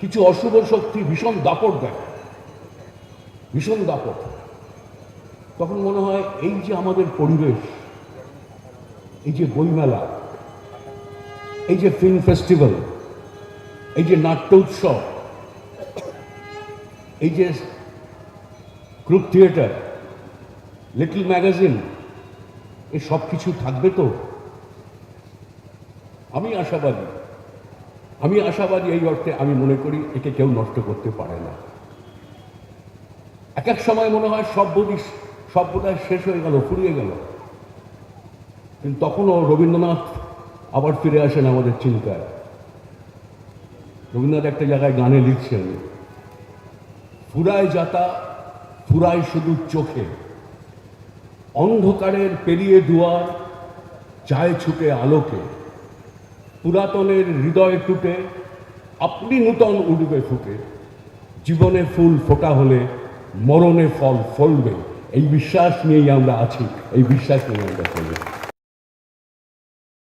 কিছু অশুভ শক্তি ভীষণ দাপট দেয়। ভীষণ দাপট। তখন মনে হয়, এই যে আমাদের পরিবেশ, এই যে বইমেলা, এই যে ফিল্ম ফেস্টিভ্যাল এই যে নাট্য উৎসব, এই যে গ্রুপ থিয়েটার লিটল ম্যাগাজিন এ সব কিছু থাকবে তো? আমি আশাবাদী। আমি আশাবাদী এই অর্থে আমি মনে করি একে কেউ নষ্ট করতে পারে না। এক এক সময় মনে হয় সব বোধহয় শেষ হয়ে গেল, ফুরিয়ে গেল। কিন্তু তখনও রবীন্দ্রনাথ আবার ফিরে আসেন আমাদের চিন্তায়। রবীন্দ্রনাথ একটা জায়গায় গানে লিখছেন, ফুরায় যাতা, ফুরায় শুধু চোখে। অন্ধকারের পেরিয়ে দুয়ার চায় ছুটে আলোকে। পুরাতনের হৃদয় টুটে, আপনি নূতন উঠবে ফুটে। জীবনে ফুল ফোটা হলে মরণে ফল ফলবে। এই বিশ্বাস নিয়েই আমরা আছি, এই বিশ্বাস নিয়ে আমরা চলি।